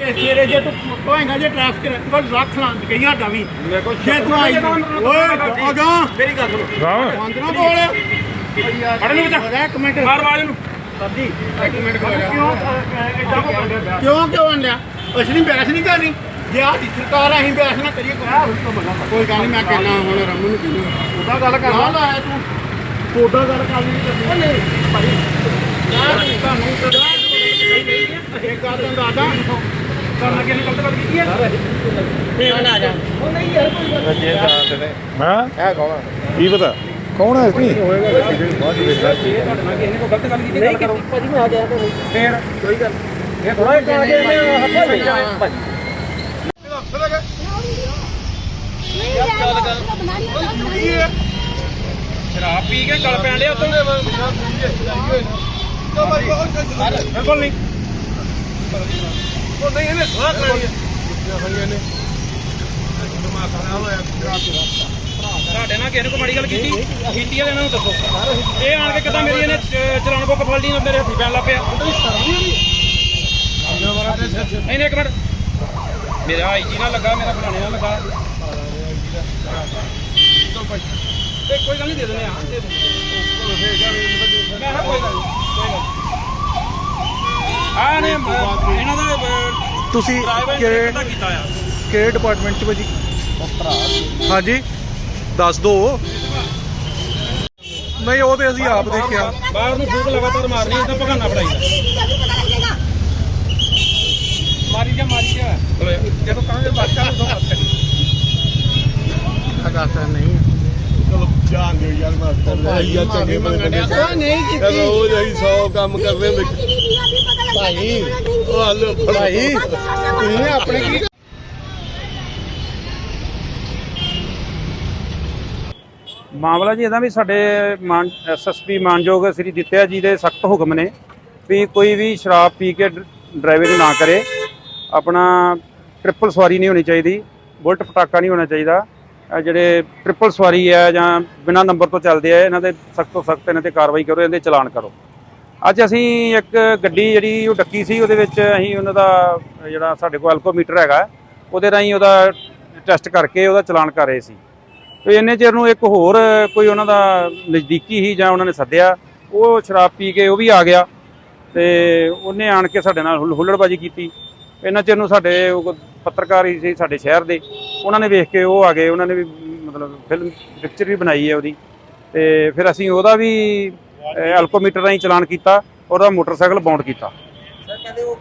ਕਿ ਸਵੇਰੇ ਜੇ ਤੂੰ ਕੋਏਗਾ ਜੇ ਟ੍ਰੈਫਿਕ ਕੋਲ ਰੱਖ ਲਾਂ ਗਈਆਂ ਦਾ ਵੀ। ਮੇਰੇ ਕੋਲ ਜੇ ਤੂੰ ਆਈ ਓਏ ਅਗਾ ਮੇਰੀ ਗੱਲ ਸੁਣੋ। ਬੰਦਨਾ ਬੋਲ ਫੜ ਨੂੰ ਬਚਾ। ਇੱਕ ਮਿੰਟ। ਮਾਰ ਆਵਾਜ਼ ਨੂੰ ਸਰਦੀ ਇੱਕ ਮਿੰਟ ਕਿਉਂ ਕਿਉਂ ਕਿਉਂ ਆਂਡਿਆ ਅਸਲੀ ਬੈਸ ਨਹੀਂ ਕਰਨੀ। ਜੇ ਆ ਸਰਕਾਰ ਅਸੀਂ ਬੈਸ ਨਾ ਕਰੀਏ। ਕੋਈ ਗੱਲ ਨਹੀਂ ਮੈਂ ਕਹਿਣਾ ਹੁਣ ਰਮਨ ਨੂੰ ਕਹਿੰਦਾ ਉਹਦਾ ਗੱਲ ਕਰ ਨਾ ਲਾਇਆ ਤੂੰ। ਕੋਡਾ ਗੱਲ ਕਰ ਨਹੀਂ ਕਰਨੀ ਨਹੀਂ ਭਾਈ। ਤੁਹਾਨੂੰ ਇੱਕ ਗੱਲ ਤਾਂ ਦਾਦਾ ਗਲਤ ਗੱਲ ਕੀਤੀ ਹੈ ਹਾਂ? ਹੈ ਕੌਣ? ਕੀ ਪਤਾ? ਕੌਣ ਹੈ ਇਸਨੀ ਤੁਹਾਡੇ ਨਾਲ ਕਿਸੇ ਨੇ ਕੋਈ ਗਲਤ ਗੱਲ ਕੀਤੀ ਗੱਲ ਕਰੋ। ਭਾਜੀ ਮੈਂ ਆ ਗਿਆ ਫੇਰ? ਕੋਈ ਗੱਲ ਇਹ ਥੋੜਾ ਇੱਕ ਆ ਕੇ ਹੱਥ ਸਹੀ ਜਾਵੇ ਭਾਜੀ ਸ਼ਰਾਬ ਪੀ ਕੇ ਗਲ ਪੈਣ ਲਿਆ ਉਤੋਂ। ਬਿਲਕੁਲ ਨਹੀਂ। ਉਹ ਨਹੀਂ ਇਹਨੇ ਥੋੜਾ ਕਰਾਈ ਤੁਹਾਡੇ ਨਾਲ ਕਿਸੇ ਨੇ ਕੋਈ ਮਾੜੀ ਗੱਲ ਕੀਤੀ? ਕੀਤੀ ਆ ਇਹਨਾਂ ਨੂੰ ਦੱਸੋ। ਇਹ ਆਣ ਕੇ ਕਿਦਾਂ ਮੇਰੀ ਇਹਨੇ ਚਲਾਣ ਬੁੱਕ ਫੜ ਲਈ ਨਾ ਮੇਰੇ ਹੱਥੀ ਪੈਣ ਲੱਗ ਪਿਆ। ਨਹੀਂ ਇੱਕ ਮਿੰਟ। ਮੇਰਾ ਆਈਜੀ ਨਾਲ ਲੱਗਾ ਮੇਰਾ ਫਲਾਣੇ ਨਾਲ ਲੱਗਾ। ਤੇ ਕੋਈ ਗੱਲ ਨਹੀਂ ਦੇ ਦਿੰਦੇ ਆ। ਦੇ ਦਿੰਦੇ ਮੈਂ ਕਿਹਾ ਕੋਈ ਗੱਲ ਨਹੀਂ ਆ ਨੇ ਇਹਨਾਂ ਦਾ ਤੁਸੀਂ ਨੇ ਕਿਹੜੇ ਕੀਤਾ ਆ। ਕਿਹੜੇ ਡਿਪਾਰਟਮੈਂਟ ਚ ਭਾਜੀ? ਹਾਂਜੀ। ਦੱਸ ਦੋ। ਨਹੀਂ ਉਹ ਤੇ ਅਸੀਂ ਆਪ ਦੇਖਿਆ। ਬਾਹਰ ਨੂੰ ਫੂਕ ਲਗਾਤਾਰ ਮਾਰਨੀ ਇਹ ਤਾਂ ਭਗਾਨਾ ਪੜਾਈ ਮਾਰੀ ਜਾ ਮਾਰੀ ਜਾ। ਜਦੋਂ ਕਹਾਂਗੇ ਬਾਤ ਕਰ ਉਦੋਂ ਬਾਤ ਕਰੀ ਅਗਾਸਾ ਨਹੀਂ ਚਲੋ ਜਾਣ ਦਿਓ ਯਾਰ ਮਾਸਟਰ ਯਾਰ ਚੰਗੇ ਬੰਦੇ ਕੋਈ ਨਹੀਂ ਕੀਤੀ। ਉਹ ਅਸੀਂ 100 ਕੰਮ ਕਰਦੇ ਹੁੰਦੇ ਭਾਈ ਉਹ ਹਲ ਭਾਈ ਤੁਸੀਂ ਆਪਣੇ ਕੀ ਮਾਮਲਾ ਜੀ ਇਹਦਾ ਵੀ ਸਾਡੇ ਮਾਨ ਐਸਐਸਪੀ ਮਾਨਯੋਗ ਸ੍ਰੀ ਦਿੱਤਿਆ ਜੀ ਦੇ ਸਖਤ ਹੁਕਮ ਨੇ ਵੀ ਕੋਈ ਵੀ ਸ਼ਰਾਬ ਪੀ ਕੇ ਡਰਾਈਵਿੰਗ ਨਾ ਕਰੇ। ਆਪਣਾ ਟ੍ਰਿਪਲ ਸਵਾਰੀ ਨਹੀਂ ਹੋਣੀ ਚਾਹੀਦੀ ਬੁਲਟ ਪਟਾਕਾ ਨਹੀਂ ਹੋਣਾ ਚਾਹੀਦਾ। ਜਿਹੜੇ ਟ੍ਰਿਪਲ ਸਵਾਰੀ ਹੈ ਜਾਂ ਬਿਨਾਂ ਨੰਬਰ ਤੋਂ ਚੱਲਦੇ ਆ ਇਹਨਾਂ ਦੇ ਸਖਤ ਤੋਂ ਸਖਤ ਇਹਨਾਂ ਤੇ ਕਾਰਵਾਈ ਕਰੋ ਇਹਦੇ ਚਲਾਨ ਕਰੋ। ਅੱਜ ਅਸੀਂ ਇੱਕ ਗੱਡੀ ਜਿਹੜੀ ਉਹ ਡੱਕੀ ਸੀ, ਉਹਦੇ ਵਿੱਚ ਅਸੀਂ ਉਹਨਾਂ ਦਾ ਜਿਹੜਾ ਸਾਡੇ ਕੋਲ ਐਲਕੋਮੀਟਰ ਹੈਗਾ, ਉਹਦੇ ਰਾਹੀਂ ਉਹਦਾ ਟੈਸਟ ਕਰਕੇ ਉਹਦਾ ਚਲਾਨ ਕਰ ਰਹੇ ਸੀ। ਤੇ ਇੰਨੇ ਚਿਰ ਨੂੰ ਇੱਕ ਹੋਰ ਕੋਈ ਉਹਨਾਂ ਦਾ ਨਜ਼ਦੀਕੀ ਹੀ ਜਾਂ ਉਹਨਾਂ ਨੇ ਸੱਦਿਆ, ਉਹ ਸ਼ਰਾਬ ਪੀ ਕੇ ਉਹ ਵੀ ਆ ਗਿਆ ਤੇ ਉਹਨੇ ਆਣ ਕੇ ਸਾਡੇ ਨਾਲ ਹੁੱਲ- ਹੁੱਲੜਬਾਜੀ ਕੀਤੀ। ਇੰਨਾ ਚਿਰ ਨੂੰ ਸਾਡੇ ਪੱਤਰਕਾਰ ਹੀ ਸੀ ਸਾਡੇ ਸ਼ਹਿਰ ਦੇ, ਉਹਨਾਂ ਨੇ ਵੇਖ ਕੇ ਉਹ ਆ ਗਏ, ਉਹਨਾਂ ਨੇ ਵੀ ਮਤਲਬ ਫਿਲਮ ਪਿਕਚਰ ਵੀ ਬਣਾਈ ਹੈ ਉਹਦੀ। ਤੇ ਫਿਰ ਅਸੀਂ ਉਹਦਾ ਵੀ ਐਲਕੋਮੀਟਰ ਰਾਹੀਂ ਚਲਾਨ ਕੀਤਾ ਉਹਦਾ ਮੋਟਰਸਾਈਕਲ ਬਾਉਂਡ ਕੀਤਾ। ਸਰ ਕਹਿੰਦੇ ਉਹ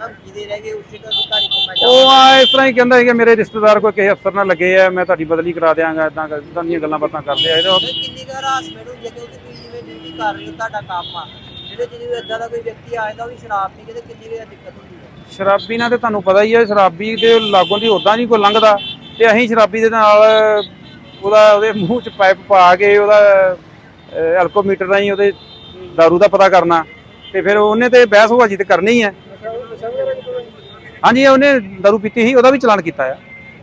ਧਮਕੀ ਦੇ ਰਹਿ ਗਏ ਉਸੇ ਦਾ ਅਧਿਕਾਰੀ ਜਾ ਉਹ ਆ ਇਸ ਤਰ੍ਹਾਂ ਹੀ ਕਹਿੰਦਾ ਕਿ ਮੇਰੇ ਰਿਸ਼ਤੇਦਾਰ ਕੋਈ ਕਿਸੇ ਅਫਸਰ ਨਾਲ ਲੱਗੇ ਆ ਮੈਂ ਤੁਹਾਡੀ ਬਦਲੀ ਕਰਾ ਦਿਆਂਗਾ ਇਦਾਂ ਇਦਾਂ ਦੀਆਂ ਗੱਲਾਂ ਬਾਤਾਂ ਕਰਦੇ ਆ ਇਹਦੇ ਸਰ ਕਿੰਨੀ ਕੁ ਹਰਾਸਮੈਂਟ ਹੁੰਦੀ ਹੈ ਕਿਉਂਕਿ ਤੁਸੀਂ ਜਿਵੇਂ ਡਿਊਟੀ ਕਰ ਰਹੇ ਹੋ ਤੁਹਾਡਾ ਕੰਮ ਆ। ਜਿਹੜੇ ਜਿਹਨੂੰ ਇਦਾਂ ਦਾ ਕੋਈ ਵਿਅਕਤੀ ਆ ਜਾਂਦਾ ਉਹ ਵੀ ਸ਼ਰਾਬ ਪੀ ਕੇ ਤੇ ਕਿੰਨੀ ਕੁ ਦਿੱਕਤ ਹੁੰਦੀ ਹੈ? ਸ਼ਰਾਬੀ ਨਾਲ ਤੇ ਤੁਹਾਨੂੰ ਪਤਾ ਹੀ ਹੈ ਸ਼ਰਾਬੀ ਦੇ ਲਾਗੋਂ ਦੀ ਉਦਾਂ ਨਹੀਂ ਕੋਈ ਲੰਘਦਾ। ਤੇ ਅਸੀਂ ਸ਼ਰਾਬੀ ਦੇ ਨਾਲ ਉਹਦਾ ਉਹਦੇ ਮੂੰਹ 'ਚ ਪਾਈਪ ਪਾ ਕੇ ਉਹਦਾ ਐਲਕੋਮੀਟਰ ਰਾਹੀਂ ਉਹਦੇ दारू ਦਾ ਪਤਾ ਕਰਨਾ ਤੇ ਫਿਰ ਉਹਨੇ ਤੇ ਬਹਿਸ ਹੋਵਾਜੀ ਤੇ ਕਰਨੀ ਹੀ ਹੈ ਹਾਂਜੀ ਉਹਨੇ दारू ਪੀਤੀ ਸੀ ਉਹਦਾ ਵੀ ਚਲਾਨ ਕੀਤਾ ਆ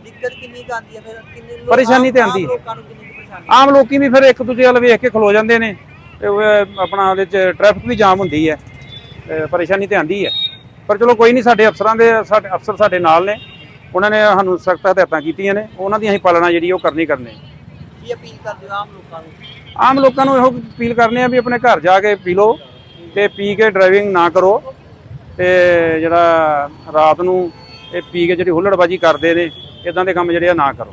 ਦਿੱਕਤ ਕਿੰਨੀ ਕੁ ਆਉਂਦੀ ਹੈ ਫਿਰ ਕਿੰਨੇ ਲੋਕ ਪਰੇਸ਼ਾਨੀ ਤੇ ਆਮ ਆਉਂਦੀ ਹੈ। ਲੋਕਾਂ ਨੂੰ ਕਿੰਨੀ ਕੁ ਪਰੇਸ਼ਾਨੀ ਆਮ ਲੋਕੀ ਵੀ ਫਿਰ ਇੱਕ ਦੂਜੇ ਵੱਲ ਵੇਖ ਕੇ ਖਲੋ ਜਾਂਦੇ ਨੇ ਤੇ ਉਹ ਆਪਣਾ ਉਹਦੇ 'ਚ ਟ੍ਰੈਫਿਕ ਵੀ ਜਾਮ ਹੁੰਦੀ ਹੈ ਤੇ ਪਰੇਸ਼ਾਨੀ ਤੇ ਆਂਦੀ ਹੈ ਪਰ ਚਲੋ ਕੋਈ ਨਹੀਂ ਸਾਡੇ ਅਫਸਰਾਂ ਦੇ ਸਾਡੇ ਅਫਸਰ ਸਾਡੇ ਨਾਲ ਨੇ ਉਹਨਾਂ ਨੇ ਸਾਨੂੰ ਸਖਤ ਹਦਾਇਤਾਂ ਕੀਤੀਆਂ ਨੇ ਉਹਨਾਂ ਦੀ ਅਸੀਂ ਪਾਲਣਾ ਜਿਹੜੀ ਉਹ ਕਰਨੀ ਕਰਨੀ ਕੀ ਅਪੀਲ ਕਰਦੇ ਹੋ ਆਮ ਲੋਕਾਂ ਨੂੰ? ਆਮ ਲੋਕਾਂ ਨੂੰ ਇਹੋ ਅਪੀਲ ਕਰਨੇ ਆ ਵੀ ਆਪਣੇ ਘਰ ਜਾ ਕੇ ਪੀ ਲਓ ਤੇ ਪੀ ਕੇ ਡਰਾਈਵਿੰਗ ਨਾ ਕਰੋ ਤੇ ਜਿਹੜਾ ਰਾਤ ਨੂੰ ਇਹ ਪੀ ਕੇ ਜਿਹੜੀ ਹੁੱਲੜਬਾਜੀ ਕਰਦੇ ਨੇ ਇਦਾਂ ਦੇ ਕੰਮ ਜਿਹੜੇ ਆ ਨਾ ਕਰੋ।